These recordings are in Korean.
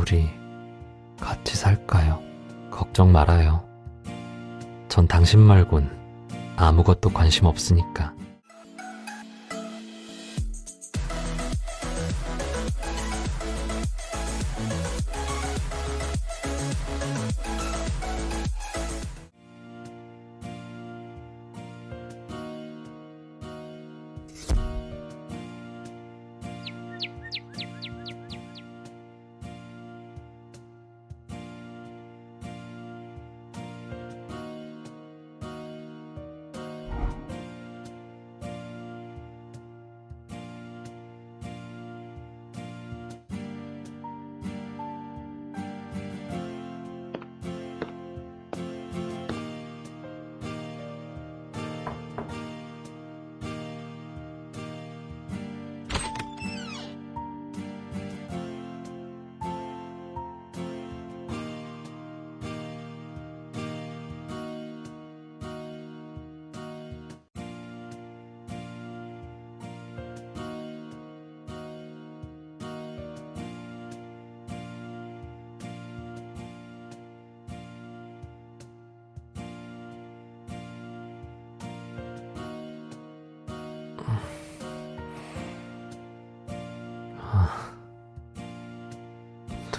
우리 같이 살까요? 걱정 말아요. 전 당신 말곤 아무것도 관심 없으니까.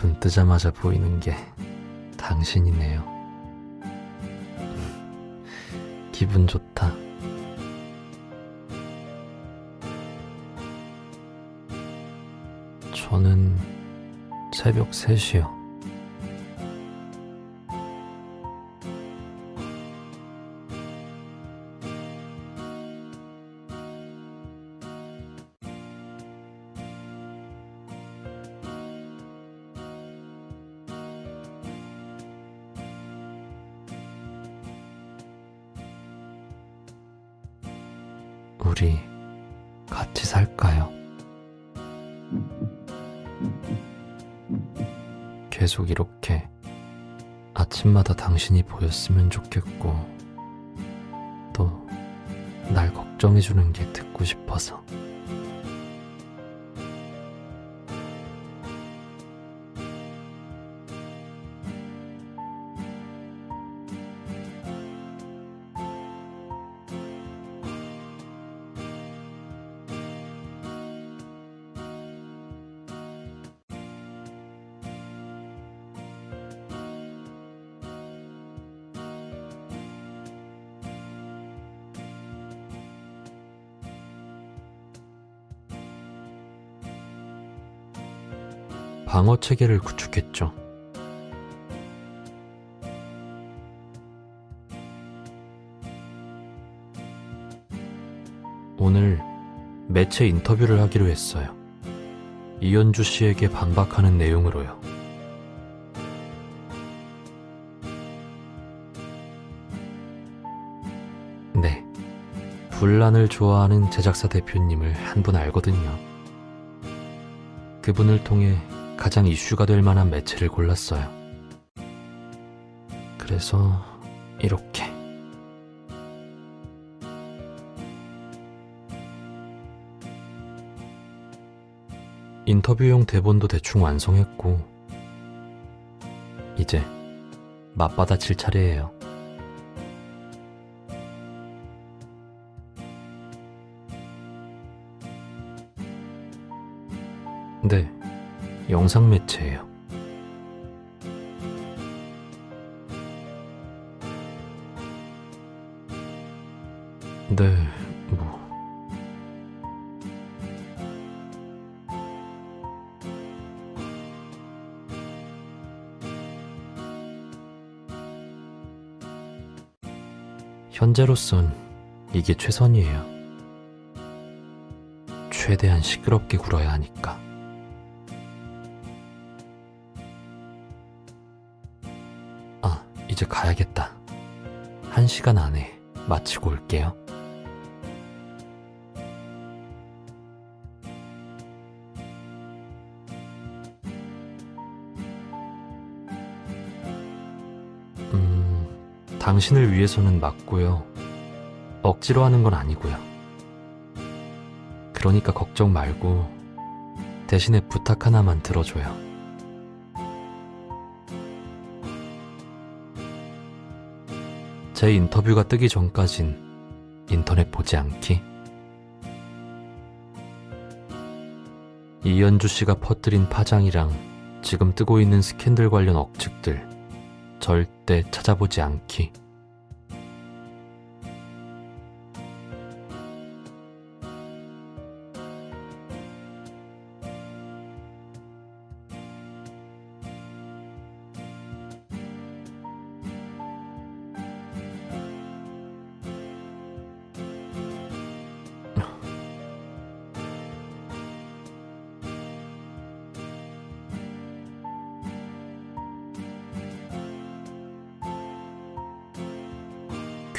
눈 뜨자마자 보이는 게 당신이네요. 기분 좋다. 저는 새벽 3시요. 우리 같이 살까요? 계속 이렇게 아침마다 당신이 보였으면 좋겠고, 또 날 걱정해주는 게 듣고 싶어서. 방어 체계를 구축했죠. 오늘 매체 인터뷰를 하기로 했어요. 이현주 씨에게 반박하는 내용으로요. 네. 분란을 좋아하는 제작사 대표님을 한 분 알거든요. 그분을 통해 가장 이슈가 될 만한 매체를 골랐어요. 그래서 이렇게 인터뷰용 대본도 대충 완성했고 이제 맞받아칠 차례예요. 영상 매체예요. 네, 뭐. 현재로선 이게 최선이에요. 최대한 시끄럽게 굴어야 하니까. 이제 가야겠다. 한 시간 안에 마치고 올게요. 음, 당신을 위해서는 맞고요. 억지로 하는 건 아니고요. 그러니까 걱정 말고 대신에 부탁 하나만 들어줘요. 제 인터뷰가 뜨기 전까진 인터넷 보지 않기. 이연주 씨가 퍼뜨린 파장이랑 지금 뜨고 있는 스캔들 관련 억측들 절대 찾아보지 않기.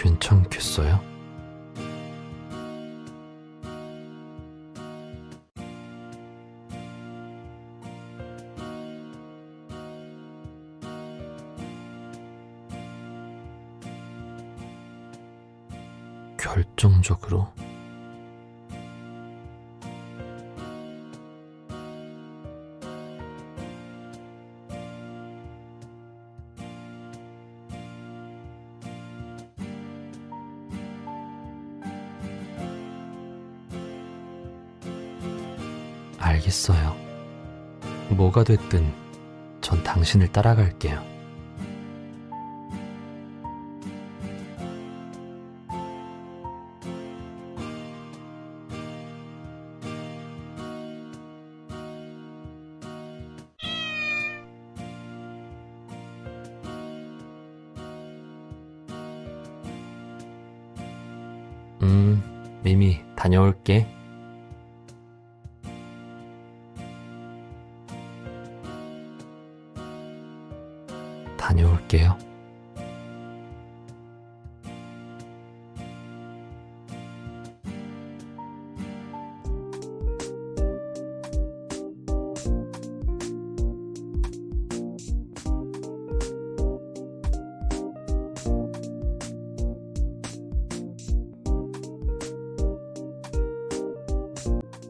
괜찮겠어요? 결정적으로 알겠어요. 뭐가 됐든 전 당신을 따라갈게요. 음, 미미, 다녀올게. 다녀올게요.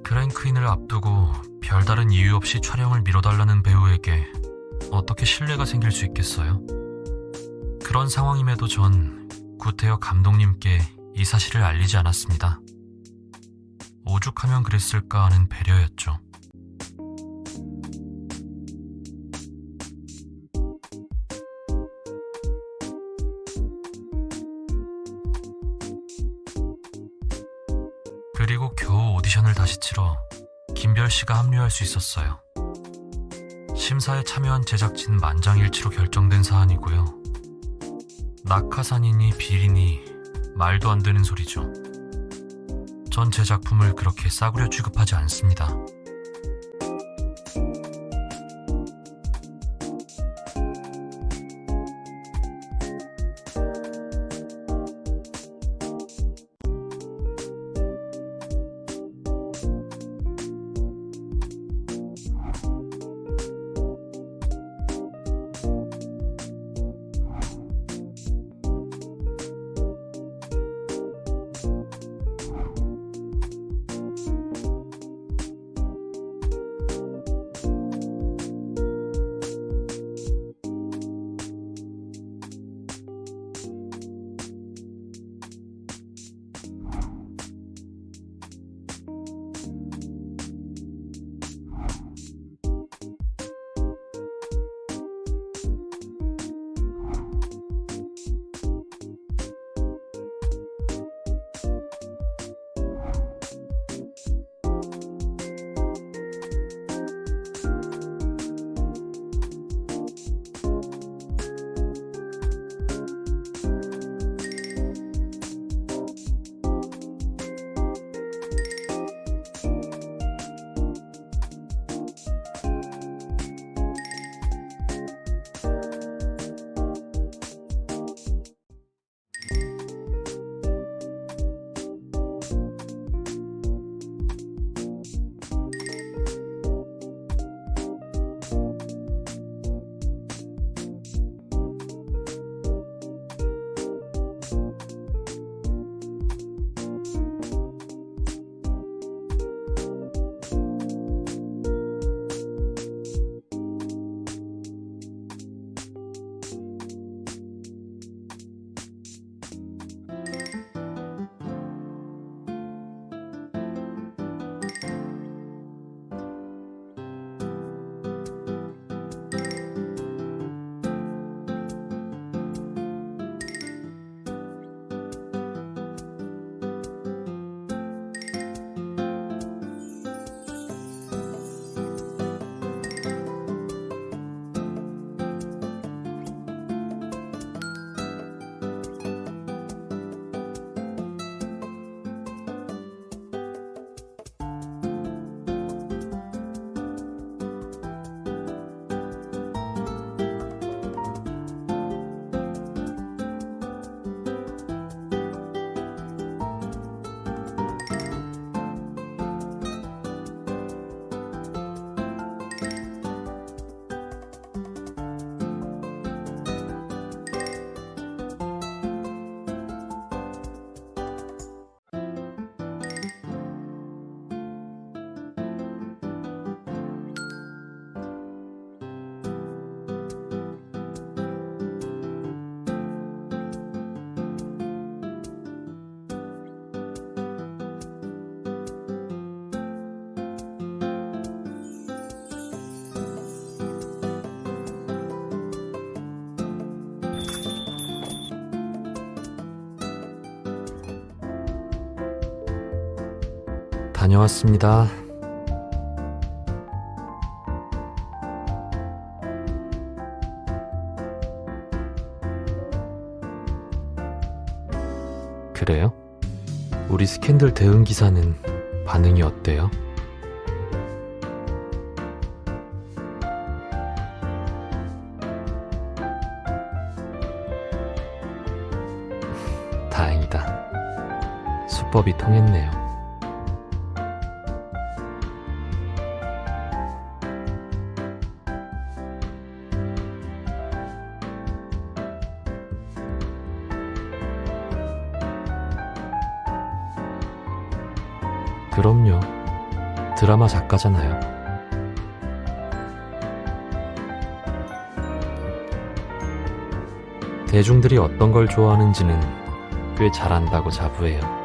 크랭크인을 앞두고 별다른 이유 없이 촬영을 미뤄달라는 배우에게 어떻게 신뢰가 생길 수 있겠어요? 그런 상황임에도 전 구태여 감독님께 이 사실을 알리지 않았습니다. 오죽하면 그랬을까 하는 배려였죠. 그리고 겨우 오디션을 다시 치러 김별 씨가 합류할 수 있었어요. 심사에 참여한 제작진 만장일치로 결정된 사안이고요. 낙하산이니 비리니 말도 안 되는 소리죠. 전 제 작품을 그렇게 싸구려 취급하지 않습니다. 다녀왔습니다. 그래요? 우리 스캔들 대응 기사는 반응이 어때요? 다행이다. 수법이 통했네요. 드라마 작가잖아요. 대중들이 어떤 걸 좋아하는지는 꽤 잘 안다고 자부해요.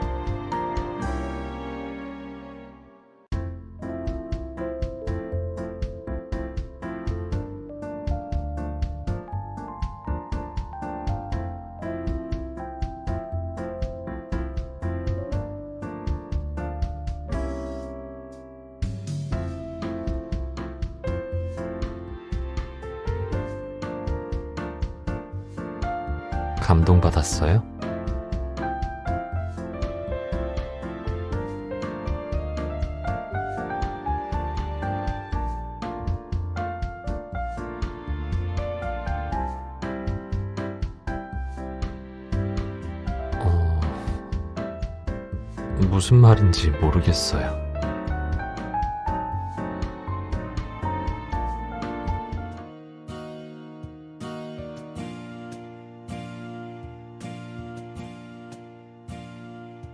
무슨 말인지 모르겠어요.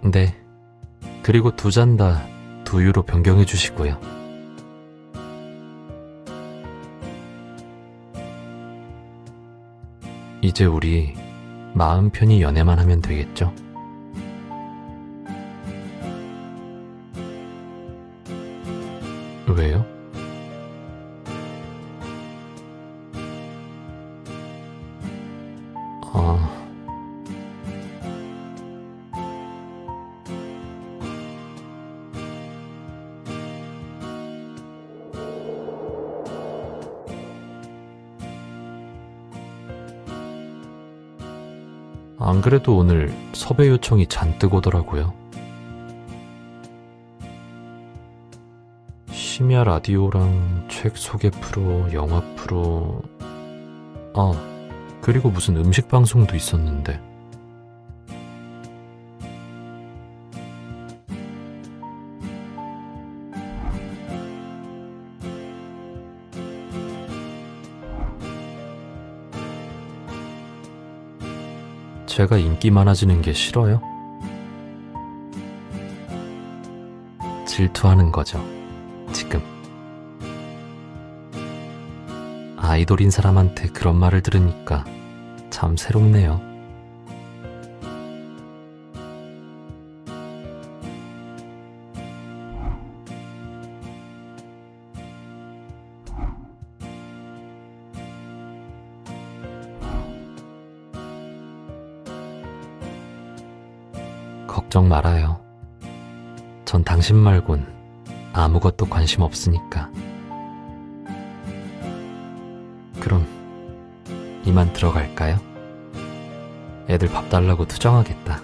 네. 그리고 두 잔 다 두유로 변경해 주시고요. 이제 우리 마음 편히 연애만 하면 되겠죠? 안 그래도 오늘 섭외 요청이 잔뜩 오더라고요. 심야 라디오랑 책 소개 프로, 영화 프로, 아, 그리고 무슨 음식 방송도 있었는데. 제가 인기 많아지는 게 싫어요? 질투하는 거죠, 지금. 아이돌인 사람한테 그런 말을 들으니까 참 새롭네요. 걱정 말아요. 전 당신 말곤 아무것도 관심 없으니까. 그럼 이만 들어갈까요? 애들 밥 달라고 투정하겠다.